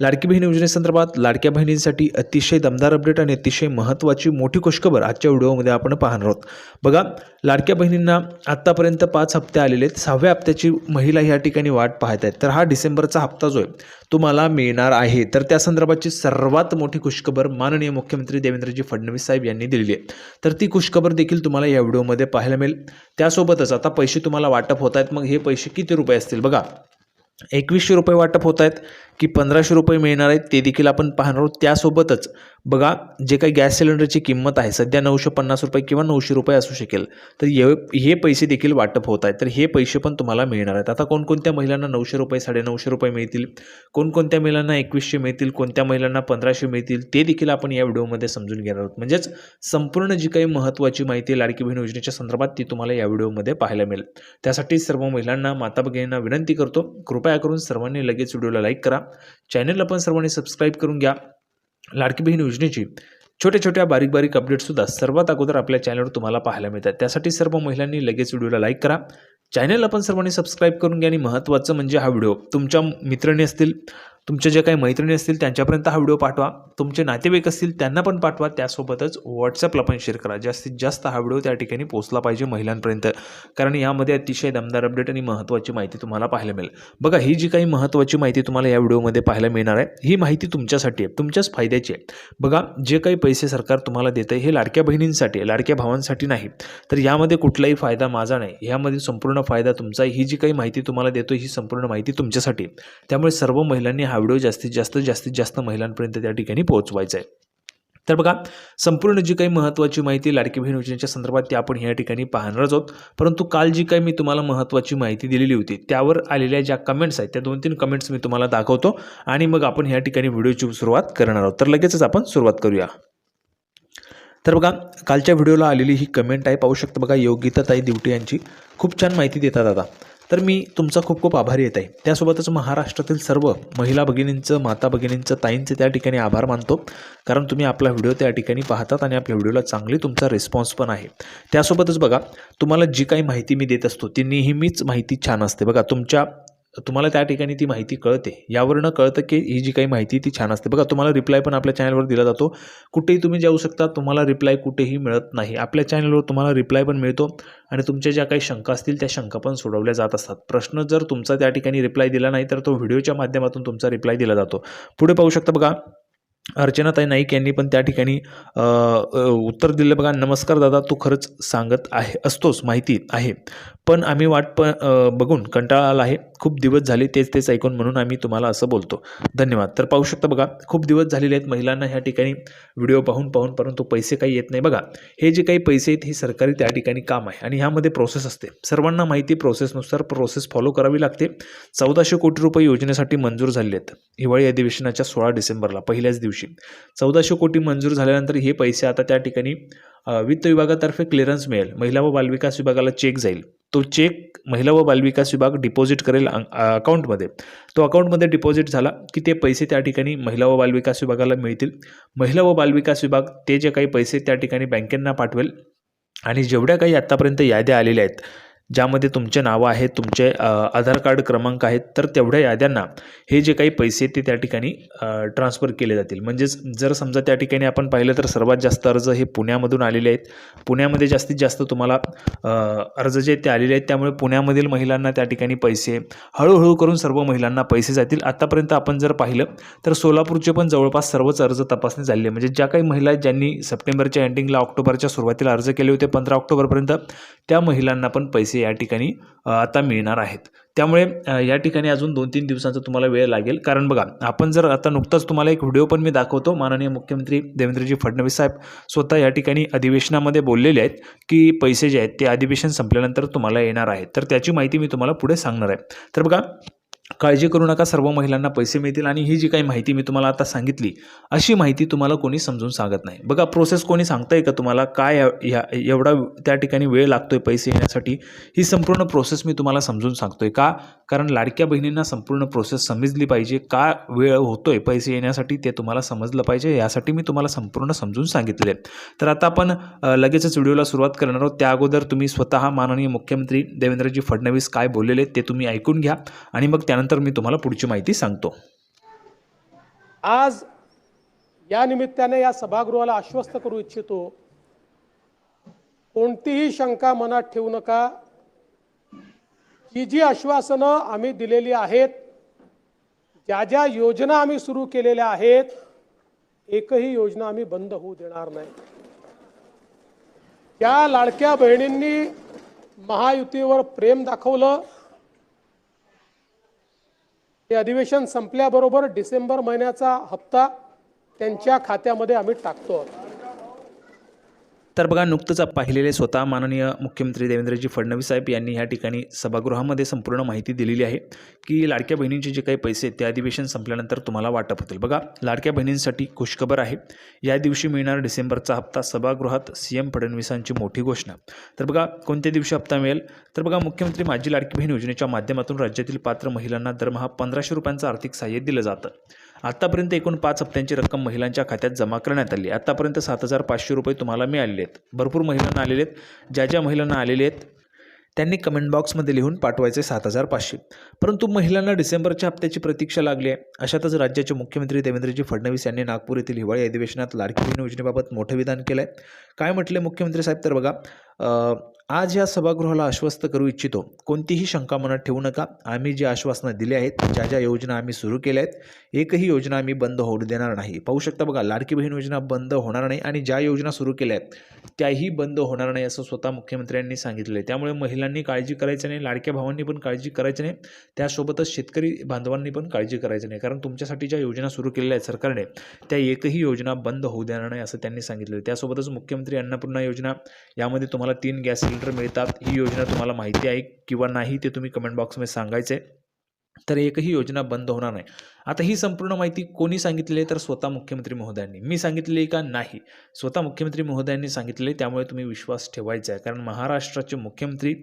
लाडकी बहीण योजनेसंदर्भात लाडक्या बहिणींसाठी अतिशय दमदार अपडेट आणि अतिशय महत्त्वाची मोठी खुशखबर आजच्या व्हिडिओमध्ये आपण पाहणार आहोत. बघा लाडक्या बहिणींना आत्तापर्यंत पाच हप्ते आलेले आहेत. सहाव्या हप्त्याची महिला ह्या ठिकाणी वाट पाहत आहेत. तर हा डिसेंबरचा हप्ता जो आहे तुम्हाला मिळणार आहे. तर त्या संदर्भाची सर्वात मोठी खुशखबर माननीय मुख्यमंत्री देवेंद्रजी फडणवीस साहेब यांनी दिलेली आहे. तर ती खुशखबर देखील तुम्हाला या व्हिडिओमध्ये पाहायला मिळेल. त्यासोबतच आता पैसे तुम्हाला वाटप होत आहेत. मग हे पैसे किती रुपये असतील? बघा एकवीसशे रुपये वाटप होत आहेत. की पंधराशे रुपये मिळणार आहेत ते देखील आपण पाहणार आहोत. त्यासोबतच बघा जे काही गॅस सिलेंडरची किंमत आहे सध्या नऊशे पन्नास रुपये किंवा नऊशे रुपये असू शकेल तर ये हे पैसे देखील वाटप होत आहेत. तर हे पैसे पण तुम्हाला मिळणार आहेत. आता कोणकोणत्या महिलांना नऊशे रुपये साडेनऊशे रुपये मिळतील? कोणकोणत्या महिलांना एकवीसशे मिळतील? कोणत्या महिलांना पंधराशे मिळतील? ते देखील आपण या व्हिडिओमध्ये समजून घेणार आहोत. म्हणजेच संपूर्ण जी काही महत्त्वाची माहिती आहे लाडकी बहीण योजनेच्या संदर्भात ती तुम्हाला या व्हिडिओमध्ये पाहायला मिळेल. त्यासाठी सर्व महिलांना माता भगिनींना विनंती करतो कृपया करून सर्वांनी लगेच व्हिडिओला लाईक करा. चॅनलला पण सर्वांनी सबस्क्राईब करून घ्या. लाडकी बहीण योजनेची छोट्या छोट्या बारीक बारीक अपडेटसुद्धा सर्वात अगोदर आपल्या चॅनलवर तुम्हाला पाहायला मिळतात. त्यासाठी सर्व महिलांनी लगेच व्हिडिओला लाईक करा. चॅनलला पण सर्वांनी सबस्क्राईब करून घ्या आणि महत्त्वाचं म्हणजे हा व्हिडिओ तुमच्या मित्रांनी असतील तुमच्या ज्या काही मैत्रिणी असतील त्यांच्यापर्यंत हा व्हिडिओ पाठवा. तुमचे नातेवाईक असतील त्यांना पण पाठवा. त्यासोबतच व्हॉट्सअपला पण शेअर करा. जास्तीत जास्त हा व्हिडिओ त्या ठिकाणी पोचला पाहिजे महिलांपर्यंत. कारण यामध्ये अतिशय दमदार अपडेट आणि महत्त्वाची माहिती तुम्हाला पाहायला मिळेल. बघा ही जी काही महत्त्वाची माहिती तुम्हाला या व्हिडिओमध्ये पाहायला मिळणार आहे ही माहिती तुमच्यासाठी आहे तुमच्याच फायद्याची आहे. बघा जे काही पैसे सरकार तुम्हाला देतं हे लाडक्या बहिणींसाठी आहे लाडक्या भावांसाठी नाही. तर यामध्ये कुठलाही फायदा माझा नाही. यामध्ये संपूर्ण फायदा तुमचा ही जी काही माहिती तुम्हाला देतो ही संपूर्ण माहिती तुमच्यासाठी आहे. त्यामुळे सर्व महिलांनी हा व्हिडिओ जास्तीत जास्त जास्तीत जास्त महिलांपर्यंत त्या ठिकाणी पोहोचवायचा आहे. तर बघा संपूर्ण जी काही महत्त्वाची माहिती लाडकी बहीण योजनेच्या संदर्भात ती आपण या ठिकाणी पाहणारच आहोत. परंतु काल जी काही मी तुम्हाला महत्त्वाची माहिती दिलेली होती त्यावर आलेल्या ज्या कमेंट्स आहेत त्या दोन तीन कमेंट्स मी तुम्हाला दाखवतो आणि मग आपण या ठिकाणी व्हिडिओची सुरुवात करणार आहोत. तर लगेचच आपण सुरुवात करूया. तर बघा कालच्या व्हिडिओला आलेली ही कमेंट आहे पाहू शकता बघा योगिताताई दिवटे यांची. खूप छान माहिती देतात आता. तर मी तुमचा खूप खूप आभारी येत आहे त्यासोबतच महाराष्ट्रातील सर्व महिला भगिनींचं माता भगिनींचं ताईंचं त्या ठिकाणी आभार मानतो. कारण तुम्ही आपला व्हिडिओ त्या ठिकाणी पाहतात आणि आपल्या व्हिडिओला चांगली तुमचा रिस्पॉन्स पण आहे. त्यासोबतच बघा तुम्हाला जी काही माहिती मी देत असतो ती नेहमीच माहिती छान असते. बघा तुमच्या तुम्हाला त्या ठिकाणी ती माहिती कळते. यावरनं कळतं की ही जी काही माहिती ती छान असते. बघा तुम्हाला रिप्लाय पण आपल्या चॅनलवर दिला जातो. कुठेही तुम्ही जाऊ शकता तुम्हाला रिप्लाय कुठेही मिळत नाही. आपल्या चॅनलवर तुम्हाला रिप्लाय पण मिळतो आणि तुमच्या ज्या काही शंका असतील त्या शंका पण सोडवल्या जात असतात. प्रश्न जर तुमचा त्या ठिकाणी रिप्लाय दिला नाही तर तो व्हिडिओच्या माध्यमातून तुमचा रिप्लाय दिला जातो. पुढे पाहू शकता बघा अर्चनाताई नाईक यांनी पण त्या ठिकाणी उत्तर दिलं. बघा नमस्कार दादा तू खरंच सांगत आहे असतोच माहिती आहे. पण आम्ही वाट प बघून कंटाळा आला आहे. खूप दिवस झाले तेच तेच ऐकून म्हणून आम्ही तुम्हाला असं बोलतो. धन्यवाद. तर पाहू शकता बघा खूप दिवस झालेले आहेत महिलांना ह्या ठिकाणी व्हिडिओ पाहून पाहून परंतु पैसे काही येत नाही. बघा हे जे काही पैसे आहेत हे सरकारी त्या ठिकाणी काम आहे. आणि ह्यामध्ये प्रोसेस असते. सर्वांना माहिती प्रोसेसनुसार प्रोसेस फॉलो करावी लागते. चौदाशे कोटी रुपये योजनेसाठी मंजूर झाले आहेत. हिवाळी अधिवेशनाच्या सोळा डिसेंबरला पहिल्याच दिवशी. चौदाशे कोटी मंजूर झाल्यानंतर हे पैसे आता त्या ठिकाणी वित्त विभागातर्फे क्लिअरन्स मिळेल. महिला व बालविकास विभागाला चेक जाईल. तो चेक महिला व बालविकास विभाग डिपॉझिट करेल अकाउंटमध्ये तो अकाउंटमध्ये डिपॉझिट झाला की ते पैसे त्या ठिकाणी महिला व बालविकास विभागाला मिळतील. महिला व बालविकास विभाग ते जे काही पैसे त्या ठिकाणी बँकेंना पाठवेल आणि जेवढ्या काही आत्तापर्यंत याद्या आलेल्या आहेत ज्यामध्ये तुमचे नावं आहेत तुमचे आधार कार्ड क्रमांक आहेत तर तेवढ्या याद्यांना हे जे काही पैसे ते त्या ठिकाणी ट्रान्सफर केले जातील. म्हणजेच जर समजा त्या ठिकाणी आपण पाहिलं तर सर्वात जास्त अर्ज हे पुण्यामधून आलेले आहेत. पुण्यामध्ये जास्तीत जास्त तुम्हाला अर्ज जे ते आलेले आहेत. त्यामुळे पुण्यामधील महिलांना त्या ठिकाणी पैसे हळूहळू करून सर्व महिलांना पैसे जातील. आत्तापर्यंत आपण जर पाहिलं तर सोलापूरचे पण जवळपास सर्वच अर्ज तपासणी झालेली आहे म्हणजे ज्या काही महिला ज्यांनी सप्टेंबरच्या एंडिंगला ऑक्टोबरच्या सुरुवातीला अर्ज केले होते पंधरा ऑक्टोबरपर्यंत त्या महिलांना पण पैसे या ठिकाणी आता मिळणार आहेत. त्यामुळे या ठिकाणी अजून दोन तीन दिवसांचा तुम्हाला वेळ लागेल. कारण बघा आपण जर आता नुकताच तुम्हाला एक व्हिडिओ पण मी दाखवतो. माननीय मुख्यमंत्री देवेंद्रजी फडणवीस साहेब स्वतः या ठिकाणी अधिवेशनामध्ये बोललेले आहेत की पैसे जे आहेत ते अधिवेशन संपल्यानंतर तुम्हाला येणार आहेत. तर त्याची माहिती मी तुम्हाला पुढे सांगणार आहे. तर बघा काळजी करू नका सर्व महिलांना पैसे मिळतील आणि ही जी काही माहिती मी तुम्हाला आता सांगितली अशी माहिती तुम्हाला कोणी समजून सांगत नाही. बघा प्रोसेस कोणी सांगताय का तुम्हाला? काय या एवढा त्या ठिकाणी वेळ लागतोय पैसे येण्यासाठी? ही संपूर्ण प्रोसेस मी तुम्हाला समजून सांगतोय. का? कारण लाडक्या बहिणींना संपूर्ण प्रोसेस समजली पाहिजे. का वेळ होतोय पैसे येण्यासाठी? ते तुम्हाला समजलं पाहिजे. यासाठी मी तुम्हाला संपूर्ण समजून सांगितले तर आता आपण लगेचच व्हिडिओला सुरुवात करणार आहोत. त्या अगोदर तुम्ही स्वतः माननीय मुख्यमंत्री देवेंद्रजी फडणवीस काय बोललेले ते तुम्ही ऐकून घ्या. आणि मग त्यानंतर मी तुम्हाला पुढची माहिती सांगतो. आज या निमित्ताने या सभागृहाला आश्वस्त करू इच्छितो. कोणतीही शंका मनात ठेवू नका. ही जी आश्वासनं आम्ही दिलेली आहेत ज्या ज्या योजना आम्ही सुरू केलेल्या आहेत एकही योजना आम्ही बंद होऊ देणार नाही. त्या लाडक्या बहिणींनी महायुतीवर प्रेम दाखवलं. हे अधिवेशन संपल्याबरोबर डिसेंबर महिन्याचा हप्ता त्यांच्या खात्यामध्ये आम्ही टाकतो आहोत. तर बघा नुकतंच पाहिलेले स्वतः माननीय मुख्यमंत्री देवेंद्रजी फडणवीस साहेब यांनी या ठिकाणी सभागृहामध्ये संपूर्ण माहिती दिलेली आहे की लाडक्या बहिणींचे जे काही पैसे आहेत, ते अधिवेशन संपल्यानंतर तुम्हाला वाटप होतील. बघा लाडक्या बहिणींसाठी खुशखबर आहे. या दिवशी मिळणार डिसेंबरचा हप्ता सभागृहात सी एम फडणवीसांची मोठी घोषणा. तर बघा कोणत्या दिवशी हप्ता मिळेल? तर बघा मुख्यमंत्री माझी लाडकी बहीण योजनेच्या माध्यमातून राज्यातील पात्र महिलांना दरमहा पंधराशे रुपयांचं आर्थिक सहाय्य दिलं जातं. आतापर्यंत एकूण पाच हप्त्यांची रक्कम महिलांच्या खात्यात जमा करण्यात आली. आतापर्यंत सात हजार पाचशे रुपये तुम्हाला मिळालेले आहेत. भरपूर महिलांना आलेले आहेत. ज्या ज्या महिलांना आलेले आहेत त्यांनी कमेंट बॉक्समध्ये लिहून पाठवायचे सात हजार पाचशे. परंतु महिलांना डिसेंबरच्या हप्त्याची प्रतीक्षा लागली आहे. अशातच राज्याचे मुख्यमंत्री देवेंद्रजी फडणवीस यांनी नागपूर येथील हिवाळी अधिवेशनात लाडकी बहीण योजनेबाबत मोठं विधान केलं आहे काय म्हटले मुख्यमंत्री साहेब? तर बघा आज या सभागृहाला आश्वस्त करू इच्छितो. कोणतीही शंका मनात ठेवू नका. आम्ही जी आश्वासनं दिली आहेत ज्या ज्या योजना आम्ही सुरू केल्या आहेत एकही योजना आम्ही बंद होऊ देणार नाही. पाहू शकता बघा लाडकी बहीण योजना बंद होणार नाही आणि ज्या योजना सुरू केल्या आहेत त्याही बंद होणार नाही असं स्वतः मुख्यमंत्र्यांनी सांगितलं आहे त्यामुळे महिलांनी काळजी करायची नाही लाडक्या भावांनी पण काळजी करायची नाही. त्यासोबतच शेतकरी बांधवांनी पण काळजी करायची नाही. कारण तुमच्यासाठी ज्या योजना सुरू केलेल्या आहेत सरकारने त्या एकही योजना बंद होऊ देणार नाही असं त्यांनी सांगितलं त्यासोबतच मुख्यमंत्री अन्नपूर्णा योजना यामध्ये तुम्हाला तीन गॅस सिलेंडर मिळतात. ही योजना तुम्हाला माहिती आहे किंवा नाही ते तुम्ही कमेंट बॉक्समध्ये सांगायचं. आहे तर एकही योजना बंद होणार नाही. आता ही संपूर्ण माहिती कोणी सांगितली तर स्वतः मुख्यमंत्री महोदयांनी. मी सांगितलेली का? नाही. स्वतः मुख्यमंत्री महोदयांनी सांगितले त्यामुळे तुम्ही विश्वास ठेवायचा आहे. कारण महाराष्ट्राचे मुख्यमंत्री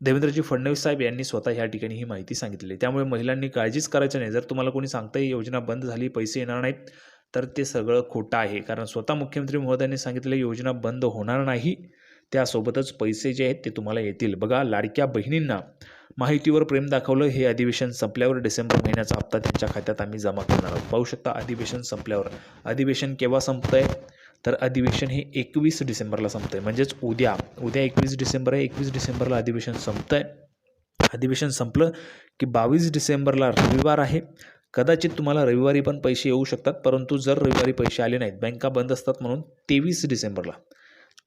देवेंद्रजी फडणवीस साहेब यांनी स्वतः या ठिकाणी ही माहिती सांगितली त्यामुळे महिलांनी काळजीच करायची नाही. जर तुम्हाला कोणी सांगतं ही योजना बंद झाली पैसे येणार नाहीत तर ते सगळं खोटं आहे. कारण स्वतः मुख्यमंत्री महोदयांनी सांगितले योजना बंद होणार नाही त्यासोबतच पैसे जे आहेत ते तुम्हाला येतील. बघा लाडक्या बहिणींना माहितीवर प्रेम दाखवलं हे अधिवेशन संपल्यावर डिसेंबर महिन्याचा हप्ता त्यांच्या खात्यात आम्ही जमा करणार आहोत. पाहू शकता अधिवेशन संपल्यावर. अधिवेशन केव्हा संपतंय? तर अधिवेशन हे एकवीस डिसेंबरला संपतंय. म्हणजेच उद्या. उद्या एकवीस डिसेंबर आहे. एकवीस डिसेंबरला अधिवेशन संपतंय. अधिवेशन संपलं की बावीस डिसेंबरला रविवार आहे. कदाचित तुम्हाला रविवारी पण पैसे येऊ शकतात परंतु जर रविवारी पैसे आले नाहीत बँका बंद असतात म्हणून तेवीस डिसेंबरला.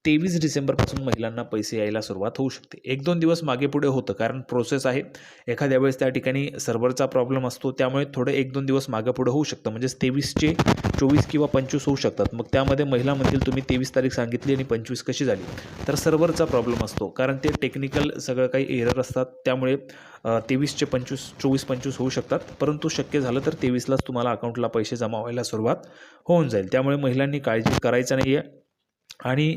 तेवीस डिसेंबरपासून महिलांना पैसे यायला सुरुवात होऊ शकते. एक दोन दिवस मागे पुढे होतं कारण प्रोसेस आहे. एखाद्या वेळेस त्या ठिकाणी सर्व्हरचा प्रॉब्लेम असतो त्यामुळे थोडं एक दोन दिवस मागे पुढे होऊ शकतं. म्हणजेच तेवीसचे चोवीस किंवा पंचवीस होऊ शकतात. मग त्यामध्ये महिला म्हणतील तुम्ही तेवीस तारीख सांगितली आणि पंचवीस कशी झाली? तर सर्व्हरचा प्रॉब्लेम असतो कारण ते टेक्निकल सगळं काही एरर असतात. त्यामुळे तेवीसचे पंचवीस चोवीस पंचवीस होऊ शकतात. परंतु शक्य झालं तर तेवीसलाच तुम्हाला अकाउंटला पैसे जमा व्हायला सुरुवात होऊन जाईल. त्यामुळे महिलांनी काळजी करायचं नाही आहे आणि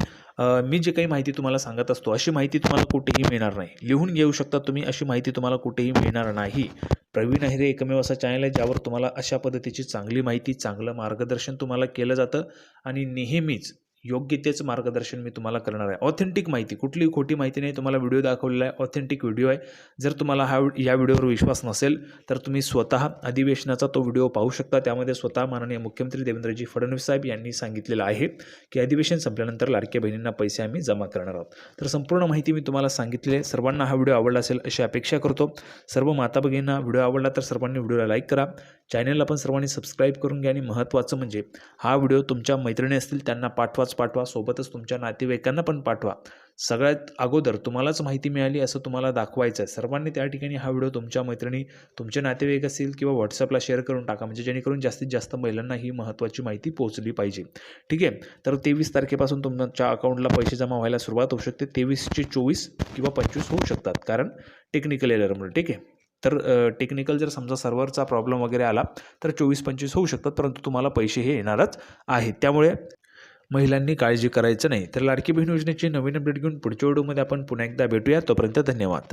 मी जे काही माहिती तुम्हाला सांगत असतो अशी माहिती तुम्हाला कुठेही मिळणार नाही. लिहून घेऊ शकता तुम्ही अशी माहिती तुम्हाला कुठेही मिळणार नाही. प्रवीण अहिरे एकमेव असा चॅनल आहे ज्यावर तुम्हाला अशा पद्धतीची चांगली माहिती चांगलं मार्गदर्शन तुम्हाला केलं जातं आणि नेहमीच योग्य तेच मार्गदर्शन मी तुम्हाला करणार आहे. ऑथेंटिक माहिती कुठलीही खोटी माहिती नाही तुम्हाला व्हिडिओ दाखवलेला आहे ऑथेंटिक व्हिडिओ आहे. जर तुम्हाला हा या व्हिडिओवर विश्वास नसेल तर तुम्ही स्वतः अधिवेशनाचा तो व्हिडिओ पाहू शकता. त्यामध्ये स्वतः माननीय मुख्यमंत्री देवेंद्रजी फडणवीस साहेब यांनी सांगितलेलं आहे की अधिवेशन संपल्यानंतर लाडक्या बहिणींना पैसे आम्ही जमा करणार आहोत. तर संपूर्ण माहिती मी तुम्हाला सांगितली आहे. सर्वांना हा व्हिडिओ आवडला असेल अशी अपेक्षा करतो. सर्व माता भगिनींना व्हिडिओ आवडला तर सर्वांनी व्हिडिओला लाईक करा. चॅनलला पण सर्वांनी सबस्क्राईब करून घ्या. आणि महत्त्वाचं म्हणजे हा व्हिडिओ तुमच्या मैत्रिणी असतील त्यांना पाठवाच पाठवा सोबतच तुमच्या नातेवाईकांना पण पाठवा. सगळ्यात अगोदर तुम्हालाच माहिती मिळाली असं तुम्हाला दाखवायचं आहे सर्वांनी त्या ठिकाणी हा व्हिडिओ तुमच्या मैत्रिणी तुमचे नातेवाईक असतील किंवा व्हॉट्सअपला शेअर करून टाका म्हणजे जेणेकरून जास्तीत जास्त महिलांना ही महत्त्वाची माहिती पोहोचली पाहिजे. ठीक आहे? तर तेवीस तारखेपासून तुमच्या अकाउंटला पैसे जमा व्हायला सुरुवात होऊ शकते. तेवीसचे चोवीस किंवा पंचवीस होऊ शकतात कारण टेक्निकल एररमुळे ठीक आहे? तर टेक्निकल जर समजा सर्व्हरचा प्रॉब्लेम वगैरे आला तर चोवीस पंचवीस होऊ शकतात परंतु तुम्हाला पैसे हे येणारच आहेत. त्यामुळे महिलांनी काळजी करायचं नाही. तर लाडकी बहीण योजनेची नवीन अपडेट घेऊन पुढच्या व्हिडिओमध्ये आपण पुन्हा एकदा भेटूया. तोपर्यंत धन्यवाद.